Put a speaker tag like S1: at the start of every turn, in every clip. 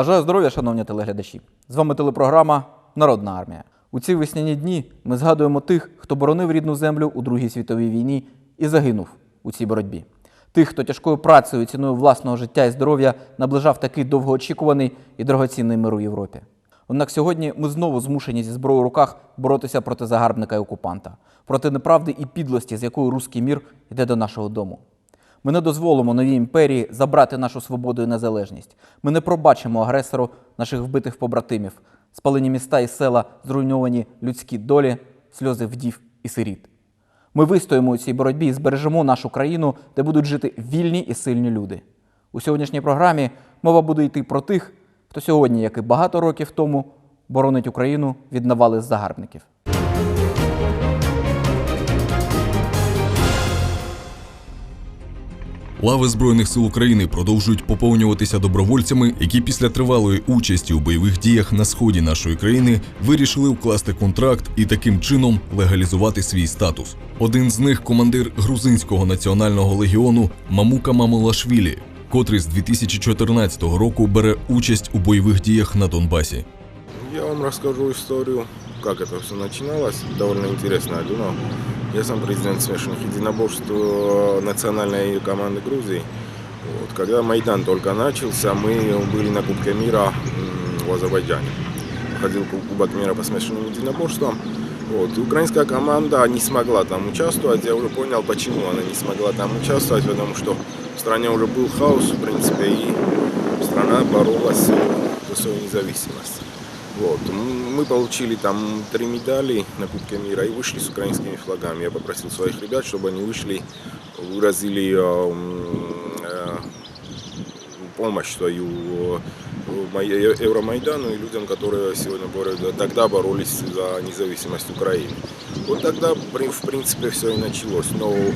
S1: Бажаю здоров'я, шановні телеглядачі. З вами телепрограма Народна армія. У ці весняні дні ми згадуємо тих, хто боронив рідну землю у Другій світовій війні і загинув у цій боротьбі. Тих, хто тяжкою працею і ціною власного життя і здоров'я наближав такий довгоочікуваний і дорогоцінний мир у Європі. Однак сьогодні ми знову змушені зі зброєю в руках боротися проти загарбника і окупанта, проти неправди і підлості, з якою руський мір йде до нашого дому. Ми не дозволимо новій імперії забрати нашу свободу і незалежність. Ми не пробачимо агресору наших вбитих побратимів, спалені міста і села, зруйновані людські долі, сльози вдів і сиріт. Ми вистоїмо у цій боротьбі і збережемо нашу країну, де будуть жити вільні і сильні люди. У сьогоднішній програмі мова буде йти про тих, хто сьогодні, як і багато років тому, боронить Україну від навали загарбників.
S2: Лави Збройних сил України продовжують поповнюватися добровольцями, які після тривалої участі у бойових діях на сході нашої країни вирішили вкласти контракт і таким чином легалізувати свій статус. Один з них командир грузинського національного легіону Мамука Мамулашвілі, котрий з 2014 року бере участь у бойових діях на Донбасі.
S3: Я вам расскажу историю, как это все начиналось. Довольно интересно, я думал. Я сам президент смешанных единоборств национальной команды Грузии. Вот, когда Майдан только начался, мы были на Кубке мира в Азербайджане. Ходил Кубок мира по смешанным единоборствам. Вот, и украинская команда не смогла там участвовать. Я уже понял, почему она не смогла там участвовать, потому что в стране уже был хаос, в принципе, и страна боролась за свою независимость. Вот. Мы получили там три медали на Кубке мира и вышли с украинскими флагами. Я попросил своих ребят, чтобы они вышли, выразили э, э, помощь свою э, Май- Евромайдану и людям, которые сегодня борются, тогда боролись за независимость Украины. Вот тогда, в принципе, все и началось. Но у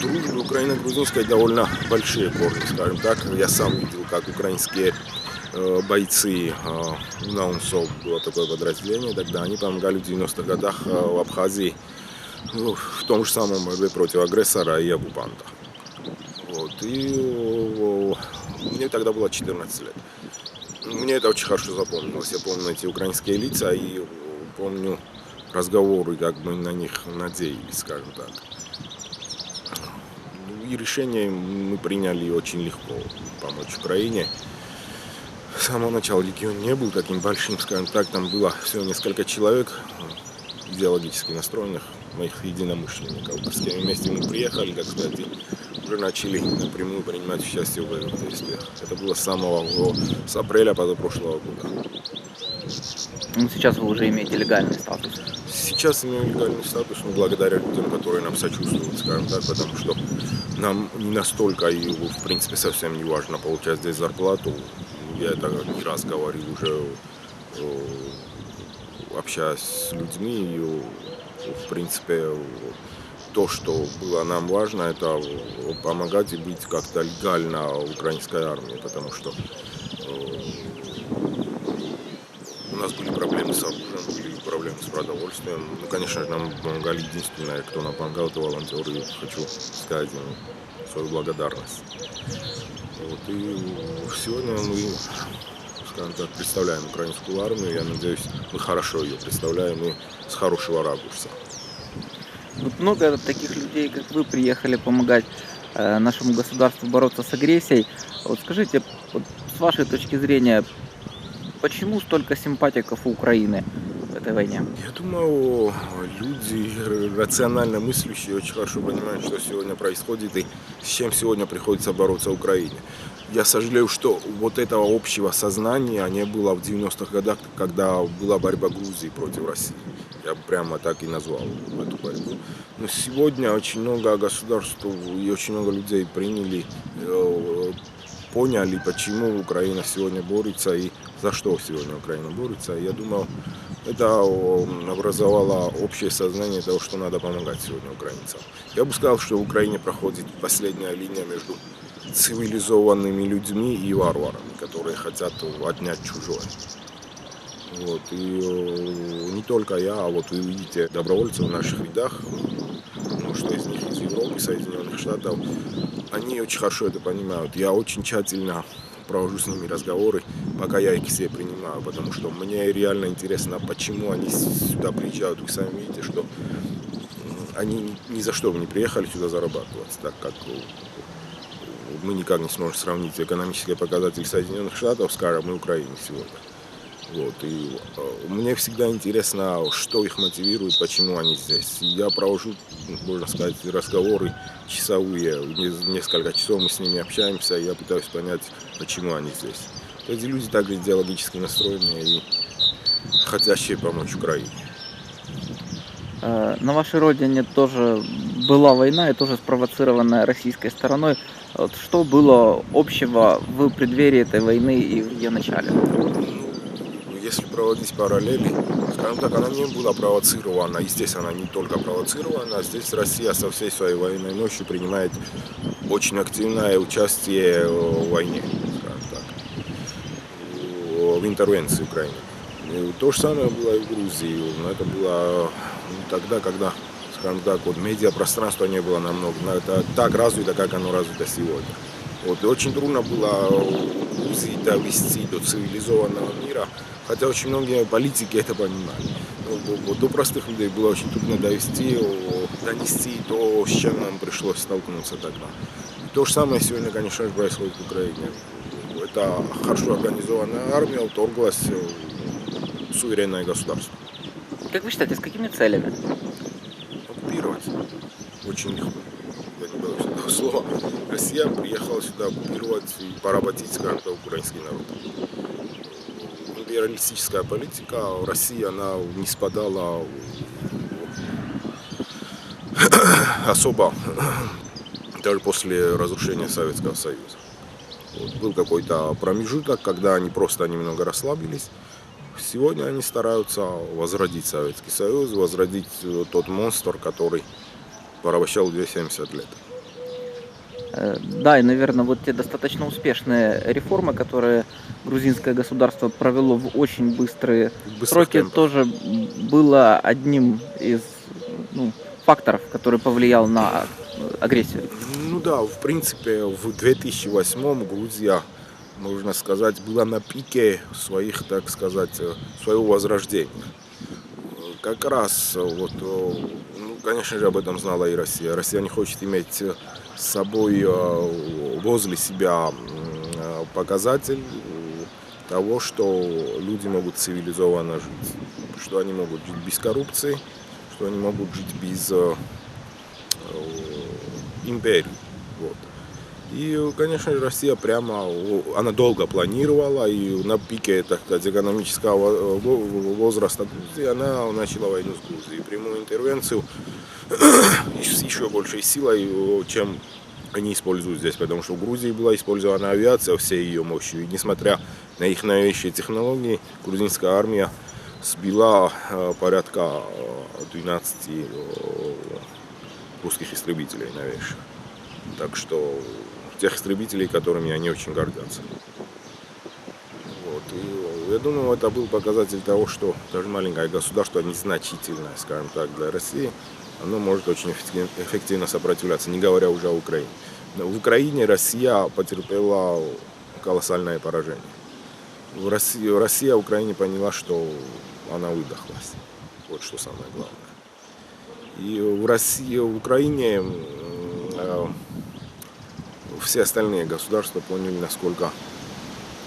S3: дружбы украино-грузинской довольно большие корни, скажем так. Я сам видел, как украинские бойцы э, НАУНСОВ было такое подразделение, тогда они помогали в 90-х годах э, в Абхазии ну, в том же самом борьбе против агрессора и оккупанта. Вот. И э, мне тогда было 14 лет. Мне это очень хорошо запомнилось. Я помню эти украинские лица и э, помню разговоры, как мы на них надеялись, скажем так. Ну, И решение мы приняли очень легко помочь Украине. С самого начала легион не был таким большим, скажем так, там было всего несколько человек идеологически настроенных, моих единомышленников. С кем вместе мы приехали, так сказать, уже начали напрямую принимать участие в боевых действиях. Это было с самого с апреля позапрошлого года.
S1: Ну, сейчас вы уже имеете легальный статус.
S3: Сейчас имею легальный статус, но благодаря людям, которые нам сочувствуют, скажем так, потому что нам не настолько и, в принципе, совсем не важно получать здесь зарплату. Я это не раз говорил уже, э, общаясь с людьми, и, э, в принципе, то, что было нам важно, это э, помогать и быть как-то легально украинской армии, потому что у нас были проблемы с оружием, были проблемы с продовольствием. Ну, конечно нам помогали единственное, кто нам помогал, это волонтеры. Хочу сказать им свою благодарность. Вот, и сегодня мы, скажем так, представляем украинскую армию. Я надеюсь, мы хорошо ее представляем и с хорошего ракурса.
S4: Вот много таких людей, как вы, приехали помогать э, нашему государству бороться с агрессией. Вот скажите, вот с вашей точки зрения, почему столько симпатиков у Украины этой войне?
S3: Я думаю, люди рационально мыслящие очень хорошо понимают, что сегодня происходит и с чем сегодня приходится бороться Украине. Я сожалею, что вот этого общего сознания не было в 90-х годах, когда была борьба Грузии против России. Я прямо так и назвал эту борьбу. Но сегодня очень много государств и очень много людей приняли, э, поняли, почему Украина сегодня борется и за что сегодня Украина борется. Я думаю, это образовало общее сознание того, что надо помогать сегодня украинцам. Я бы сказал, что в Украине проходит последняя линия между цивилизованными людьми и варварами, которые хотят отнять чужое. Вот, и э, не только я, а вот вы видите добровольцев в наших рядах, ну, что из них из Европы, Соединенных Штатов, они очень хорошо это понимают. Я очень тщательно провожу с ними разговоры, пока я их себе принимаю, потому что мне реально интересно, почему они сюда приезжают. Вы сами видите, что они ни за что не приехали сюда зарабатывать, так как э, мы никак не сможем сравнить экономические показатели Соединенных Штатов, скажем, и Украины сегодня. Вот, и э, мне всегда интересно, что их мотивирует, почему они здесь. Я провожу, можно сказать, разговоры часовые, Не- несколько часов мы с ними общаемся, и я пытаюсь понять, почему они здесь. Эти люди также идеологически настроенные и хотящие помочь Украине.
S4: Э, На вашей родине тоже была война и тоже спровоцированная российской стороной. Что было общего в преддверии этой войны и в ее начале?
S3: Если проводить параллели, скажем так, она не была провоцирована. И здесь она не только провоцирована, а здесь Россия со всей своей военной мощью принимает очень активное участие в войне, скажем так, в интервенции Украины. И то же самое было и в Грузии, но это было тогда, когда, скажем так, вот медиапространство не было намного, но это так развито, как оно развито сегодня. Вот, и очень трудно было Грузии довести до цивилизованного мира, хотя очень многие политики это понимали. Вот- до простых людей было очень трудно довести, донести то, с чем нам пришлось столкнуться тогда. И то же самое сегодня, конечно же, происходит в Украине. Это хорошо организованная армия вторглась в суверенное государство.
S4: Как вы считаете, с какими целями?
S3: оккупировать. Очень легко. Я не боюсь этого слова. Россия приехала сюда оккупировать и поработить, так, украинский народ. Империалистическая политика России, она не спадала особо даже после разрушения Советского Союза. Вот был какой-то промежуток, когда они просто немного расслабились. Сегодня они стараются возродить Советский Союз, возродить э, тот монстр, который порабощал 270 лет.
S4: Э, Да, и, наверное, вот те достаточно успешные реформы, которые грузинское государство провело в очень быстрые
S3: В быстрых
S4: сроки,
S3: темпах.
S4: тоже было одним из ну, факторов, который повлиял на агрессию.
S3: Ну да, в принципе, в 2008 Грузия, можно сказать, была на пике своих, так сказать, своего возрождения. Как раз, вот, э, ну, конечно же, об этом знала и Россия. Россия не хочет иметь э, с собой э, возле себя э, показатель того, что люди могут цивилизованно жить, что они могут жить без коррупции, что они могут жить без э, империи. Вот. И, конечно же, Россия прямо, она долго планировала, и на пике, так сказать, экономического во- во- возраста Грузии она начала войну с Грузией. Прямую интервенцию с еще большей силой, чем они используют здесь, потому что в Грузии была использована авиация всей ее мощью, и несмотря на их новейшие технологии, грузинская армия сбила э, порядка э, 12 э, русских истребителей новейших. Так что тех истребителей, которыми они очень гордятся. Вот. И я думаю, это был показатель того, что даже маленькое государство, незначительное, скажем так, для России, оно может очень эффективно, сопротивляться, не говоря уже о Украине. В Украине Россия потерпела колоссальное поражение. Россия в Украине поняла, что она выдохлась. Вот что самое главное. И в России, в Украине э, все остальные государства поняли, насколько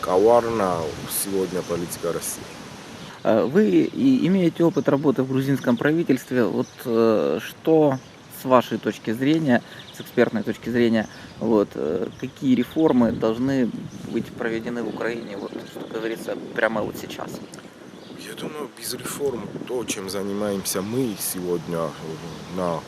S3: коварна сегодня политика России.
S4: Э, Вы имеете опыт работы в грузинском правительстве. Вот э, что с вашей точки зрения, с экспертной точки зрения, вот, э, какие реформы должны быть проведены в Украине, вот, что говорится, прямо вот сейчас?
S3: Я думаю, без реформ то, чем занимаемся мы сегодня э, на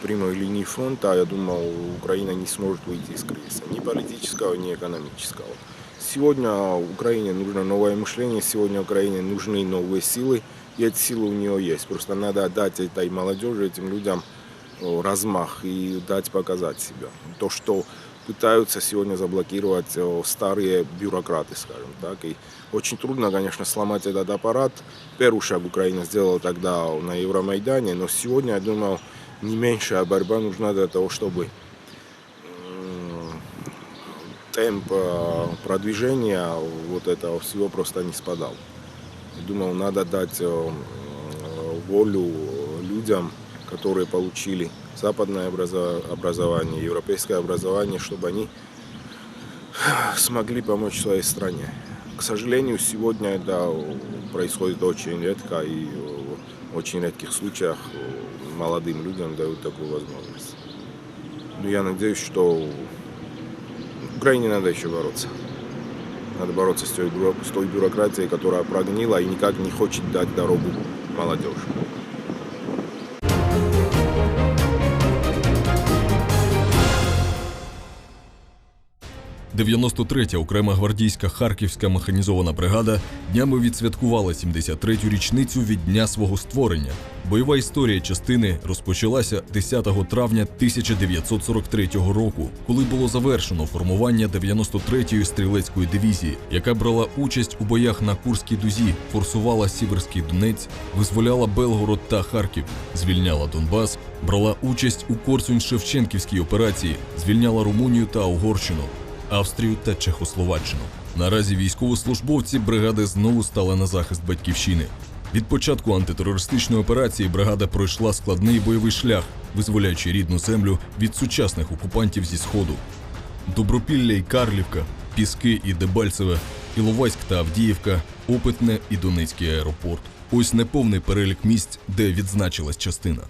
S3: прямой линии фронта, я думаю, Украина не сможет выйти из кризиса, ни политического, ни экономического. Сегодня Украине нужно новое мышление, сегодня Украине нужны новые силы, и эти силы у нее есть. Просто надо дать этой молодежи, этим людям э, размах и дать показать себя. То, что пытаются сегодня заблокировать э, старые бюрократы, скажем так. И очень трудно, конечно, сломать этот аппарат. Первый шаг Украина сделала тогда на Евромайдане, но сегодня, я думаю, не меньшая борьба нужна для того, чтобы темп э, продвижения вот этого всего просто не спадал. Думал, надо дать э, волю людям, которые получили западное образо- образование, европейское образование, чтобы они смогли помочь своей стране. К сожалению, сегодня это происходит очень редко и в очень редких случаях молодым людям дают такую возможность. Но я надеюсь, что Украине надо еще бороться. Надо бороться с той, бюрократией, которая прогнила и никак не хочет дать дорогу молодежи.
S2: – 93-я окрема гвардійська Харківська механізована бригада днями відсвяткувала 73-ю річницю від дня свого створення. Бойова історія частини розпочалася 10 травня 1943 року, коли було завершено формування 93-ї стрілецької дивізії, яка брала участь у боях на Курській дузі, форсувала Сіверський Донець, визволяла Белгород та Харків, звільняла Донбас, брала участь у Корсунь-Шевченківській операції, звільняла Румунію та Угорщину. Австрію та Чехословаччину. Наразі військовослужбовці бригади знову стали на захист батьківщини. Від початку антитерористичної операції бригада пройшла складний бойовий шлях, визволяючи рідну землю від сучасних окупантів зі сходу. Добропілля і Карлівка, Піски і Дебальцеве, Іловайськ та Авдіївка, Опитне і Донецький аеропорт. Ось неповний перелік місць, де відзначилась частина.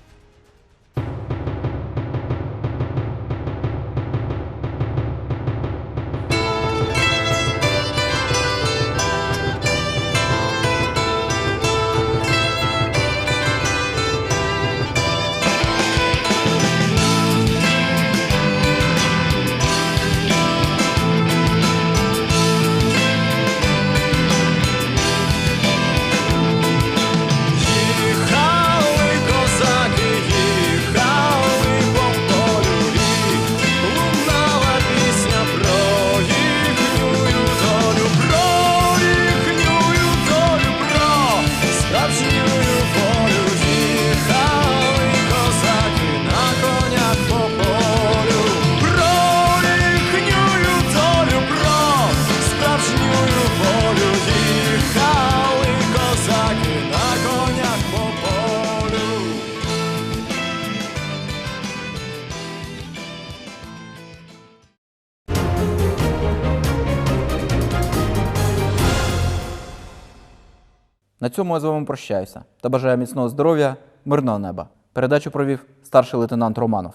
S1: На цьому я з вами прощаюся та бажаю міцного здоров'я, мирного неба. Передачу провів старший лейтенант Романов.